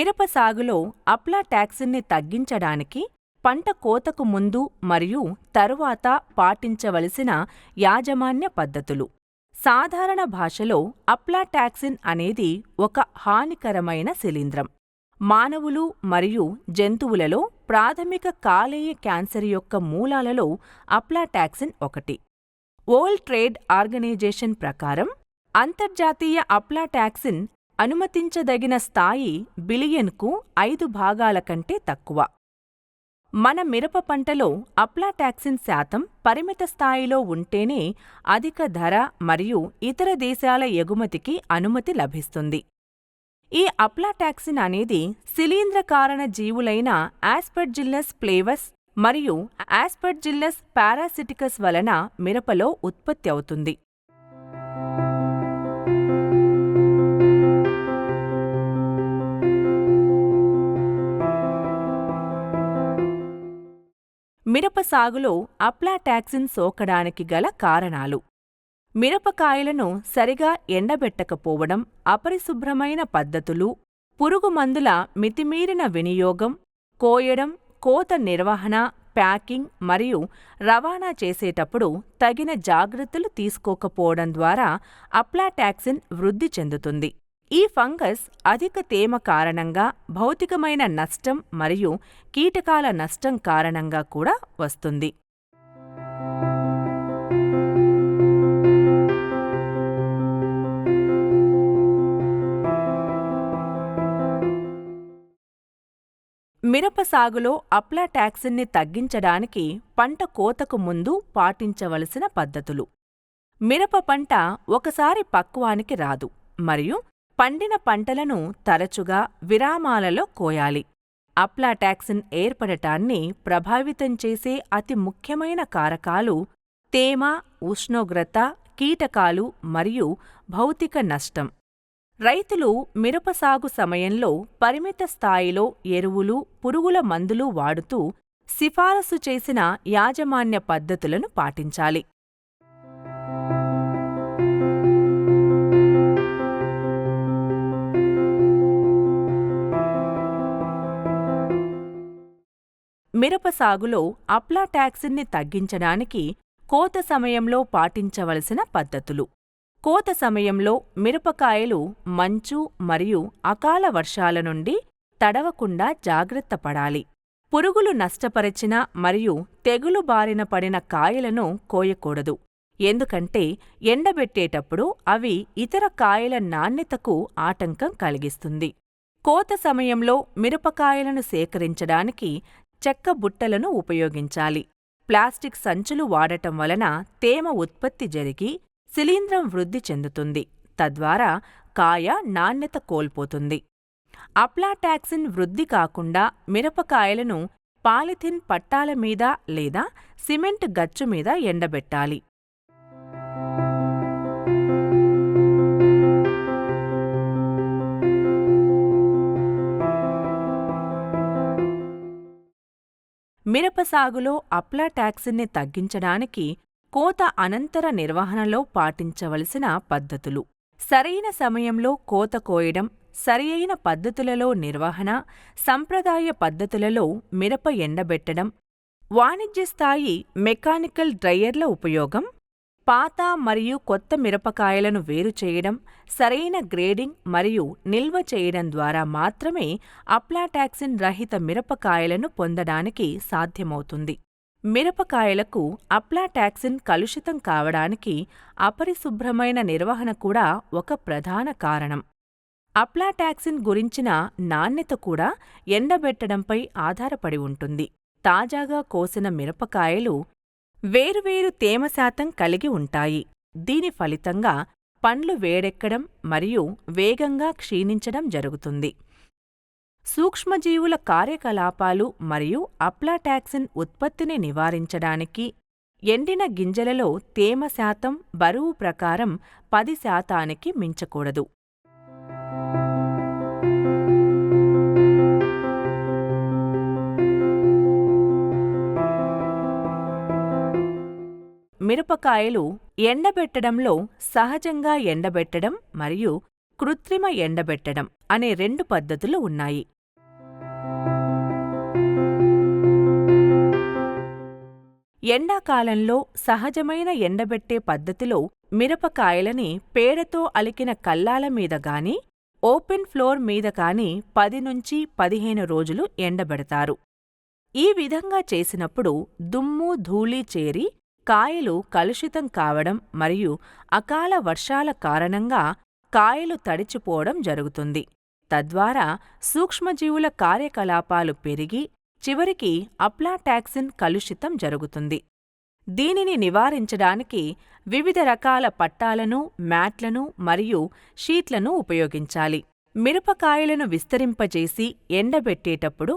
మిరప సాగులో అప్లాటాక్సిన్ని తగ్గించడానికి పంట కోతకు ముందు మరియు తరువాత పాటించవలసిన యాజమాన్య పద్ధతులు. సాధారణ భాషలో అప్లాటాక్సిన్ అనేది ఒక హానికరమైన శిలీంద్రం. మానవులు మరియు జంతువులలో ప్రాథమిక కాలేయ క్యాన్సర్ యొక్క మూలాలలో అప్లాటాక్సిన్ ఒకటి. వరల్డ్ ట్రేడ్ ఆర్గనైజేషన్ ప్రకారం అంతర్జాతీయ అప్లాటాక్సిన్ అనుమతించదగిన స్థాయి బిలియన్కు ఐదు భాగాల కంటే తక్కువ. మన మిరప పంటలో అప్లాటాక్సిన్ శాతం పరిమిత స్థాయిలో ఉంటేనే అధిక ధర మరియు ఇతర దేశాల ఎగుమతికి అనుమతి లభిస్తుంది. ఈ అప్లాటాక్సిన్ అనేది శిలీంద్రకారణ జీవులైన ఆస్పర్జిల్లస్ ప్లేవస్ మరియు ఆస్పర్జిల్లస్ పారాసిటికస్ వలన మిరపలో ఉత్పత్తి అవుతుంది. మిరప సాగులో అప్లాటాక్సిన్ సోకడానికి గల కారణాలు. మిరపకాయలను సరిగా ఎండబెట్టకపోవడం అపరిశుభ్రమైన పద్ధతులు. పురుగుమందుల మితిమీరిన వినియోగం కోయడం కోత నిర్వహణ ప్యాకింగ్ మరియు రవాణా చేసేటప్పుడు తగిన జాగ్రత్తలు తీసుకోకపోవడం ద్వారా అప్లాటాక్సిన్ వృద్ధి చెందుతుంది. ఈ ఫంగస్ అధిక తేమ కారణంగా భౌతికమైన నష్టం మరియు కీటకాల నష్టం కారణంగా కూడా వస్తుంది. మిరప సాగులో అప్లాటాక్సిన్ని తగ్గించడానికి పంట కోతకు ముందు పాటించవలసిన పద్ధతులు. మిరప పంట ఒకసారి పక్వానికి రాదు మరియు పండిన పంటలను తరచుగా విరామాలలో కోయాలి. అప్లాటాక్సిన్ ఏర్పడటాన్ని ప్రభావితం చేసే అతి ముఖ్యమైన కారకాలు తేమ ఉష్ణోగ్రత కీటకాలు మరియు భౌతిక నష్టం. రైతులు మిరప సాగు సమయంలో పరిమిత స్థాయిలో ఎరువులు పురుగుల మందులు వాడుతూ సిఫారసు చేసిన యాజమాన్య పద్ధతులను పాటించాలి. మిరప సాగులో అప్లాటాక్సిన్ని తగ్గించడానికి కోత సమయంలో పాటించవలసిన పద్ధతులు. కోత సమయంలో మిరపకాయలు మంచు మరియు అకాల వర్షాల నుండి తడవకుండా జాగ్రత్త పడాలి. పురుగులు నష్టపరిచిన మరియు తెగులు బారిన పడిన కాయలను కోయకూడదు. ఎందుకంటే ఎండబెట్టేటప్పుడు అవి ఇతర కాయల నాణ్యతకు ఆటంకం కలిగిస్తుంది. కోత సమయంలో మిరపకాయలను సేకరించడానికి చెక్క బుట్టలను ఉపయోగించాలి. ప్లాస్టిక్ సంచులు వాడటం వలన తేమ ఉత్పత్తి జరిగి శిలీంధ్రం వృద్ధి చెందుతుంది. తద్వారా కాయ నాణ్యత కోల్పోతుంది. అప్లాటాక్సిన్ వృద్ధి కాకుండా మిరపకాయలను పాలిథిన్ పట్టాల మీద లేదా సిమెంట్ గచ్చు మీద ఎండబెట్టాలి. మిరప సాగులో అప్లా టాక్సిన్ని తగ్గించడానికి కోత అనంతర నిర్వహణలో పాటించవలసిన పద్ధతులు. సరైన సమయంలో కోత కోయడం సరియైన పద్ధతులలో నిర్వహణ సంప్రదాయ పద్ధతులలో మిరప ఎండబెట్టడం వాణిజ్య స్థాయి మెకానికల్ డ్రయర్ల ఉపయోగం పాత మరియు కొత్త మిరపకాయలను వేరు చేయడం సరైన గ్రేడింగ్ మరియు నిల్వ చేయడం ద్వారా మాత్రమే అప్లాటాక్సిన్ రహిత మిరపకాయలను పొందడానికి సాధ్యమవుతుంది. మిరపకాయలకు అప్లాటాక్సిన్ కలుషితం కావడానికి అపరిశుభ్రమైన నిర్వహణ కూడా ఒక ప్రధాన కారణం. అప్లాటాక్సిన్ గురించిన నాణ్యత కూడా ఎండబెట్టడంపై ఆధారపడి ఉంటుంది. తాజాగా కోసిన మిరపకాయలు వేరువేరు తేమ శాతం కలిగి ఉంటాయి. దీని ఫలితంగా పండ్లు వేడెక్కడం మరియు వేగంగా క్షీణించడం జరుగుతుంది. సూక్ష్మజీవుల కార్యకలాపాలు మరియు అప్లాటాక్సిన్ ఉత్పత్తిని నివారించడానికి ఎండిన గింజలలో తేమ శాతం బరువు ప్రకారం పది శాతానికి మించకూడదు. మిరపకాయలు ఎండబెట్టడంలో సహజంగా ఎండబెట్టడం మరియు కృత్రిమ ఎండబెట్టడం అనే రెండు పద్ధతులు ఉన్నాయి. ఎండాకాలంలో సహజమైన ఎండబెట్టే పద్ధతిలో మిరపకాయలని పేడతో అలికిన కల్లాల మీద గాని ఓపెన్ ఫ్లోర్ మీద కాని పది నుంచి పదిహేను రోజులు ఎండబెడతారు. ఈ విధంగా చేసినప్పుడు దుమ్ము ధూళి చేరి కాయలు కలుషితం కావడం మరియు అకాల వర్షాల కారణంగా కాయలు తడిచిపోవడం జరుగుతుంది. తద్వారా సూక్ష్మజీవుల కార్యకలాపాలు పెరిగి చివరికి అప్లాటాక్సిన్ కలుషితం జరుగుతుంది. దీనిని నివారించడానికి వివిధ రకాల పట్టాలను మ్యాట్లను మరియు షీట్లను ఉపయోగించాలి. మిరపకాయలను విస్తరింపజేసి ఎండబెట్టేటప్పుడు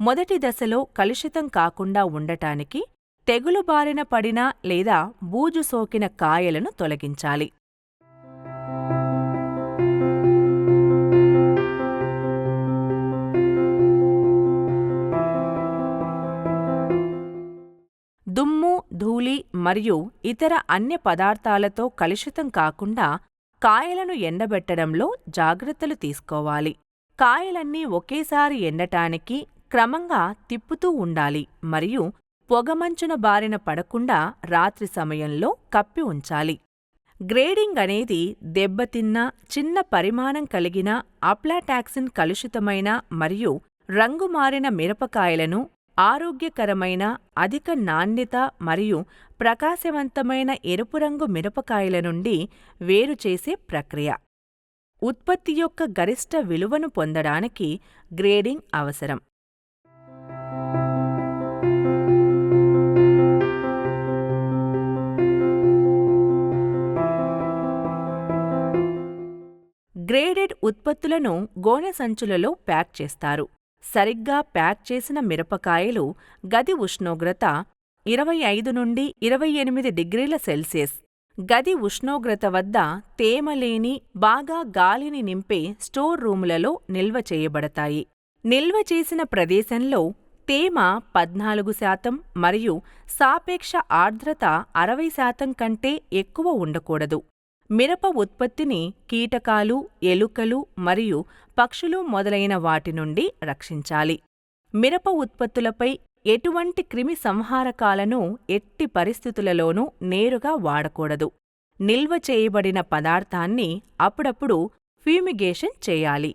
మొదటి దశలో కలుషితం కాకుండా ఉండటానికి తెగులు బారిన పడిన లేదా బూజు సోకిన కాయలను తొలగించాలి. దుమ్ము ధూళి మరియు ఇతర అన్య పదార్థాలతో కలుషితం కాకుండా కాయలను ఎండబెట్టడంలో జాగ్రత్తలు తీసుకోవాలి. కాయలన్నీ ఒకేసారి ఎండటానికి క్రమంగా తిప్పుతూ ఉండాలి మరియు పొగమంచున బారిన పడకుండా రాత్రి సమయంలో కప్పి ఉంచాలి. గ్రేడింగ్ అనేది దెబ్బతిన్న చిన్న పరిమాణం కలిగిన అప్లాటాక్సిన్ కలుషితమైన మరియు రంగు మారిన మిరపకాయలను ఆరోగ్యకరమైన అధిక నాణ్యత మరియు ప్రకాశవంతమైన ఎరుపు రంగు మిరపకాయల నుండి వేరుచేసే ప్రక్రియ. ఉత్పత్తి యొక్క గరిష్ట విలువను పొందడానికి గ్రేడింగ్ అవసరం. గ్రేడెడ్ ఉత్పత్తులను గోనె సంచులలో ప్యాక్ చేస్తారు. సరిగ్గా ప్యాక్ చేసిన మిరపకాయలు గది ఉష్ణోగ్రత ఇరవై ఐదు నుండి ఇరవై ఎనిమిది డిగ్రీల సెల్సియస్. గది ఉష్ణోగ్రత వద్ద తేమ లేని బాగా గాలిని నింపే స్టోర్ రూములలో నిల్వ చేయబడతాయి. నిల్వ చేసిన ప్రదేశంలో తేమ పద్నాలుగు శాతం మరియు సాపేక్ష ఆర్ద్రత అరవై శాతం కంటే ఎక్కువ ఉండకూడదు. మిరప ఉత్పత్తిని కీటకాలు ఎలుకలు మరియు పక్షులు మొదలైన వాటి నుండి రక్షించాలి. మిరప ఉత్పత్తులపై ఎటువంటి క్రిమి సంహారకాలను ఎట్టి పరిస్థితులలోనూ నేరుగా వాడకూడదు. నిల్వ చేయబడిన పదార్థాన్ని అప్పుడప్పుడు ఫ్యూమిగేషన్ చేయాలి.